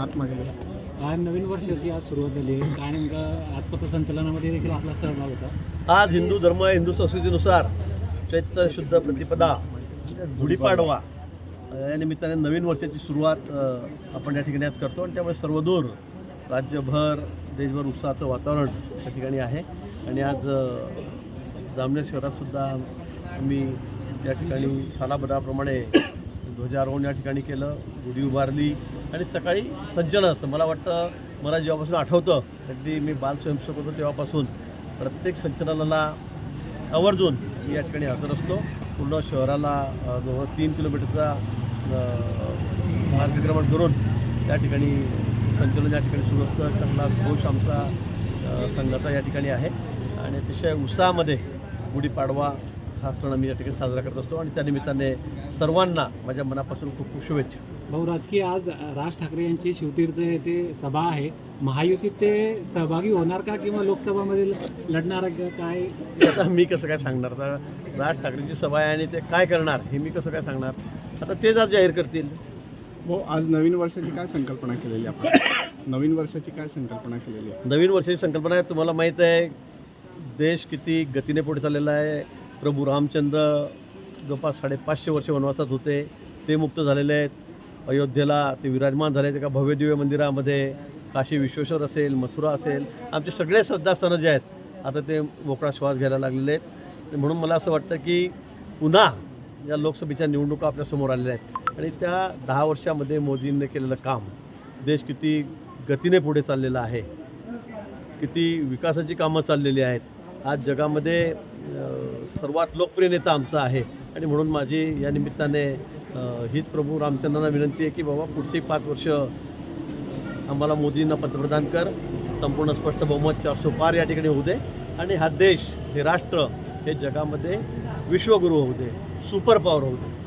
हात मागे. काय नवीन वर्षाची आज सुरुवात झाली आहे काय नेमकं आज पथसंचलनामध्ये देखील आपला सहभाग होता? आज हिंदू धर्म हिंदू संस्कृतीनुसार चैत्र शुद्ध प्रतिपदा गुढीपाडवा अ, या निमित्ताने नवीन वर्षाची सुरुवात अ, आपण या ठिकाणी आज करतो. आणि त्यामुळे सर्वदूर राज्यभर देशभर उत्साहाचं वातावरण या ठिकाणी आहे. आणि आज अ, जामनेर शहरातसुद्धा आम्ही या ठिकाणी सालाबदाप्रमाणे ध्वजारोहण या ठिकाणी केलं गुढी उभारली आणि सकाळी सज्जन असतं. मला वाटतं मला जेव्हापासून आठवतं अगदी मी बाल स्वयंसेवक होतो तेव्हापासून प्रत्येक संचलनाला आवर्जून मी या ठिकाणी हजर असतो. पूर्ण शहराला जवळ तीन किलोमीटरचा मार्गक्रमण करून त्या ठिकाणी संचलन या ठिकाणी सुरू असतं. चांगला घोष आमचा अ, संघाचा या ठिकाणी आहे. आणि अतिशय उत्साहामध्ये गुढीपाडवा हा सण आम्ही या ठिकाणी साजरा करत असतो आणि त्यानिमित्ताने सर्वांना माझ्या मनापासून खूप खूप शुभेच्छा. भाऊ राजकीय आज राज ठाकरे यांची शिवतीर्थ येथे सभा आहे. महायुतीत ते सहभागी होणार का किंवा लोकसभामध्ये लढणार का काय? आता मी कसं काय सांगणार? आता राज ठाकरेंची सभा आहे आणि ते काय करणार हे मी कसं काय सांगणार? आता तेच आज जाहीर करतील. हो आज नवीन वर्षाची काय संकल्पना केलेली आपण? नवीन वर्षाची काय संकल्पना केलेली आहे नवीन वर्षाची संकल्पना आहे तुम्हाला माहीत आहे देश किती गतीने पुढे चाललेला आहे. प्रभू रामचंद्र जवळपास साडेपाचशे वर्ष वनवासात होते. ते मुक्त झालेले आहेत. अयोध्येला ते विराजमान झाले आहेत एका भव्यदिव्य मंदिरामध्ये काशी विश्वेश्वर असेल मथुरा असेल आमचे सगळे श्रद्धास्थानं जे आहेत आता ते मोकळा श्वास घ्यायला लागलेले आहेत. म्हणून मला असं वाटतं की पुन्हा या लोकसभेच्या निवडणुका आपल्यासमोर आलेल्या आहेत. आणि त्या दहा वर्षामध्ये मोदींनी केलेलं काम देश किती गतीने पुढे चाललेला आहे किती विकासाची कामं चाललेली आहेत आज जगामध्ये सर्वात लोकप्रिय नेता आमचा आहे. आणि म्हणून माझी या निमित्ताने हीच प्रभू रामचंद्रांना विनंती आहे की बाबा पुढची पाच वर्ष आम्हाला मोदींना पंतप्रधान कर. संपूर्ण स्पष्ट बहुमत चारशे पार या ठिकाणी होऊ दे. आणि हा देश हे राष्ट्र हे जगामध्ये विश्वगुरू होऊ दे. सुपर पॉवर होऊ दे.